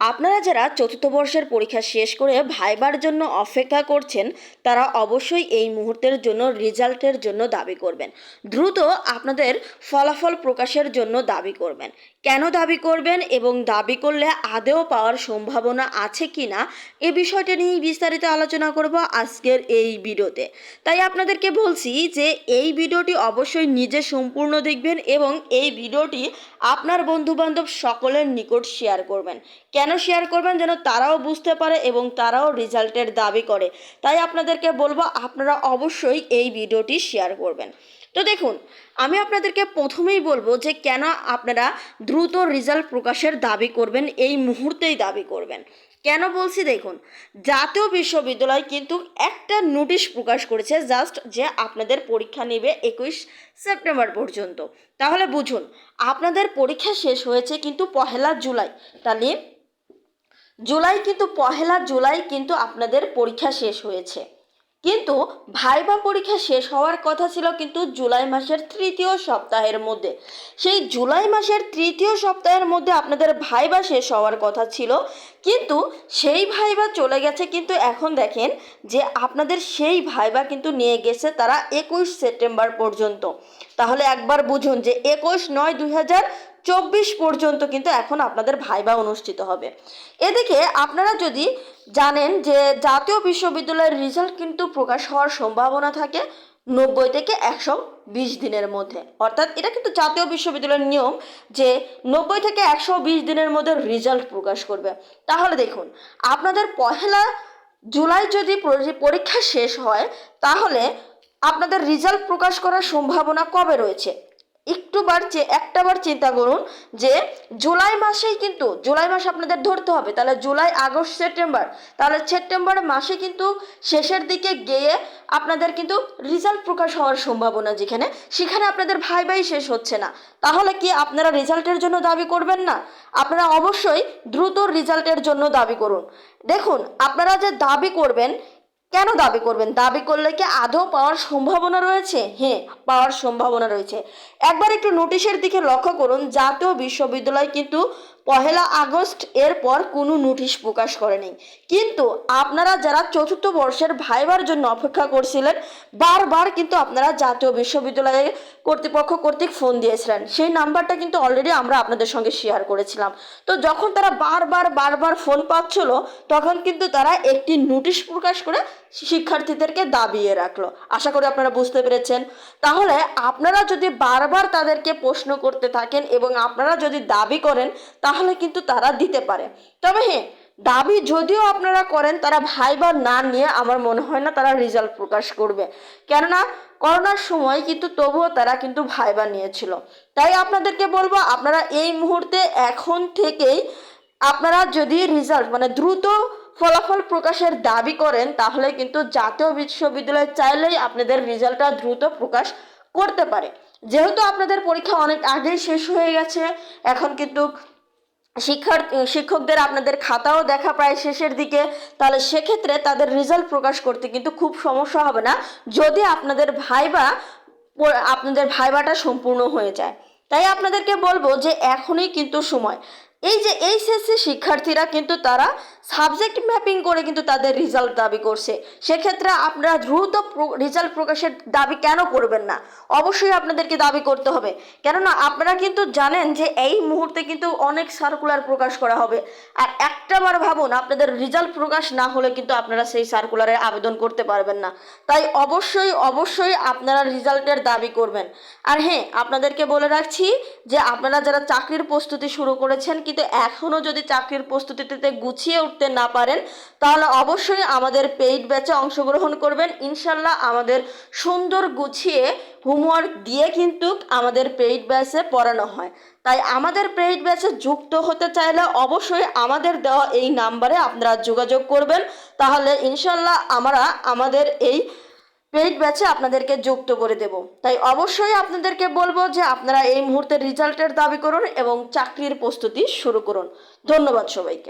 আপনারা যারা চতুর্থ বর্ষের পরীক্ষা শেষ করে ভাইবার জন্য অপেক্ষা করছেন, তারা অবশ্যই এই মুহূর্তের জন্য রেজাল্টের জন্য দাবি করবেন। দ্রুত আপনাদের ফলাফল প্রকাশের জন্য দাবি করবেন। কেন দাবি করবেন এবং দাবি করলে আদেও পাওয়ার সম্ভাবনা আছে কি না এ বিষয়টা নিয়ে বিস্তারিত আলোচনা করব আজকের এই ভিডিওতে। তাই আপনাদেরকে বলছি যে, এই ভিডিওটি অবশ্যই নিজে সম্পূর্ণ দেখবেন এবং এই ভিডিওটি আপনার বন্ধুবান্ধব সকলের নিকট শেয়ার করবেন। কেন শেয়ার করবেন যেন তারাও বুঝতে পারে এবং তারাও রেজাল্টের দাবি করে? তাই আপনাদেরকে বলব, আপনারা অবশ্যই এই ভিডিওটি শেয়ার করবেন। তো দেখুন, আমি আপনাদেরকে প্রথমেই বলব যে কেন আপনারা দ্রুত রেজাল্ট প্রকাশের দাবি করবেন, এই মুহূর্তেই দাবি করবেন। কেন বলছি দেখুন, জাতীয় বিশ্ববিদ্যালয় কিন্তু একটা নোটিশ প্রকাশ করেছে জাস্ট যে আপনাদের পরীক্ষা নেবে একুশ সেপ্টেম্বর পর্যন্ত। তাহলে বুঝুন, আপনাদের পরীক্ষা শেষ হয়েছে কিন্তু পহেলা জুলাই, তাহলে জুলাই কিন্তু পহেলা জুলাই কিন্তু আপনাদের পরীক্ষা শেষ হয়েছে। কিন্তু ভাইবা পরীক্ষা শেষ হওয়ার কথা ছিল কিন্তু জুলাই মাসের তৃতীয় সপ্তাহের মধ্যে। সেই জুলাই মাসের তৃতীয় সপ্তাহের মধ্যে আপনাদের ভাইবা শেষ হওয়ার কথা ছিল, কিন্তু সেই ভাইবা চলে গেছে কিন্তু এখন দেখেন যে আপনাদের সেই ভাইবা কিন্তু নিয়ে গেছে তারা একুশ সেপ্টেম্বর পর্যন্ত। তাহলে একবার বুঝুন যে একুশ নয় দুই হাজার চব্বিশ পর্যন্ত কিন্তু এখন আপনাদের ভাইবা অনুষ্ঠিত হবে। এদিকে আপনারা যদি জানেন যে জাতীয় বিশ্ববিদ্যালয়ের রেজাল্ট কিন্তু প্রকাশ হওয়ার সম্ভাবনা থাকে নব্বই থেকে একশো বিশ দিনের মধ্যে। অর্থাৎ এটা কিন্তু জাতীয় বিশ্ববিদ্যালয়ের নিয়ম যে নব্বই থেকে একশো বিশ দিনের মধ্যে রেজাল্ট প্রকাশ করবে। তাহলে দেখুন, আপনাদের পহেলা জুলাই যদি পরীক্ষা শেষ হয়, তাহলে আপনাদের রেজাল্ট প্রকাশ করার সম্ভাবনা কবে রয়েছে? একটুবার যে একটাবার চিন্তা করুন যে জুলাই মাসেই কিন্তু, জুলাই মাস আপনাদের ধরতে হবে, তাহলে জুলাই, আগস্ট, সেপ্টেম্বর, তাহলে সেপ্টেম্বর মাসে কিন্তু শেষের দিকে গিয়ে আপনাদের কিন্তু রেজাল্ট প্রকাশ হওয়ার সম্ভাবনা যেখানে, সেখানে আপনাদের ভাই ভাই শেষ হচ্ছে না। তাহলে কি আপনারা রেজাল্টের জন্য দাবি করবেন না? আপনারা অবশ্যই দ্রুত রেজাল্টের জন্য দাবি করুন। দেখুন, আপনারা যে দাবি করবেন কেন দাবি করবেন? দাবি করলে কি আদৌ পাওয়ার সম্ভাবনা রয়েছে? হ্যাঁ পাওয়ার সম্ভাবনা রয়েছে। একবার একটু নোটিশের দিকে লক্ষ্য করুন, জাতীয় বিশ্ববিদ্যালয় কিন্তু পহেলা আগস্ট এর পর কোনো নোটিশ প্রকাশ করেনি কিন্তু আপনারা যারা চতুর্থ বর্ষের ভাইবার জন্য অপেক্ষা করছিলেন, বারবার কিন্তু আপনারা জাতীয় বিশ্ববিদ্যালয়ের কর্তৃপক্ষ কর্তৃক ফোন দিয়েছিলেন। সেই নাম্বারটা কিন্তু অলরেডি আমরা আপনাদের সঙ্গে শেয়ার করেছিলাম। তো যখন তারা বারবার বারবার ফোন পাচ্ছিল, তখন কিন্তু তারা একটি নোটিশ প্রকাশ করে শিক্ষার্থীদেরকে দাবিয়ে রাখল। আশা করি আপনারা বুঝতে পেরেছেন। তাহলে আপনারা যদি বারবার তাদেরকে প্রশ্ন করতে থাকেন এবং আপনারা যদি দাবি করেন তাহলে কিন্তু তারা দিতে পারে। তবে হ্যাঁ দাবি যদিও আপনারা করেন, তারা ভাইবা না নিয়ে আমার মনে হয় না তারা রেজাল্ট প্রকাশ করবে। কেননা, করোনার সময় কিন্তু তবুও তারা কিন্তু ভাইবা নিয়েছিল। তাই আপনাদেরকে বলব, আপনারা এই মুহূর্তে এখন থেকেই আপনারা যদি রেজাল্ট মানে দ্রুত ফলাফল প্রকাশের দাবি করেন, তাহলে কিন্তু জাতীয় বিশ্ববিদ্যালয় চাইলেই আপনাদের রেজাল্টটা দ্রুত প্রকাশ করতে পারে। যেহেতু আপনাদের পরীক্ষা অনেক আগেই শেষ হয়ে গেছে, এখন কিন্তু শিক্ষার শিক্ষকদের আপনাদের খাতাও দেখা প্রায় শেষের দিকে। তাহলে সেক্ষেত্রে তাদের রেজাল্ট প্রকাশ করতে কিন্তু খুব সমস্যা হবে না, যদি আপনাদের ভাইবা আপনাদের ভাইবাটা সম্পূর্ণ হয়ে যায়। তাই আপনাদেরকে বলব যে এখনই কিন্তু সময়। এই যে এইচএসসি শিক্ষার্থীরা কিন্তু তারা সাবজেক্ট ম্যাপিং করে কিন্তু তাদের রেজাল্ট দাবি করছে। সেক্ষেত্রে আপনারা দ্রুত রেজাল্ট প্রকাশের দাবি কেন করবেন না? অবশ্যই আপনাদেরকে দাবি করতে হবে। কেননা আপনারা কিন্তু জানেন যে এই মুহূর্তে কিন্তু অনেক সার্কুলার প্রকাশ করা হবে। আর একটাবার ভাবুন, আপনাদের রেজাল্ট প্রকাশ না হলে কিন্তু আপনারা সেই সার্কুলারে আবেদন করতে পারবেন না। তাই অবশ্যই অবশ্যই আপনারা রেজাল্টের দাবি করবেন। আর হ্যাঁ আপনাদেরকে বলে রাখছি যে আপনারা যারা চাকরির প্রস্তুতি শুরু করেছেন কিন্তু এখনও যদি চাকরির প্রস্তুতিতে গুছিয়ে উঠতে না পারেন, তাহলে অবশ্যই আমাদের পেইড ব্যাচে অংশগ্রহণ করবেন। ইনশাল্লাহ আমাদের সুন্দর গুছিয়ে হোমওয়ার্ক দিয়ে কিন্তু আমাদের পেইড ব্যাচে পড়ানো হয়। তাই আমাদের পেইড ব্যাচে যুক্ত হতে চাইলে অবশ্যই আমাদের দেওয়া এই নাম্বারে আপনারা যোগাযোগ করবেন। তাহলে ইনশাল্লাহ আমরা আমাদের এই পেইড ব্যাচে আপনাদেরকে যুক্ত করে দেব। তাই অবশ্যই আপনাদেরকে বলব যে আপনারা এই মুহূর্তে রেজাল্টের দাবি করুন এবং চাকরির প্রস্তুতি শুরু করুন। ধন্যবাদ সবাইকে।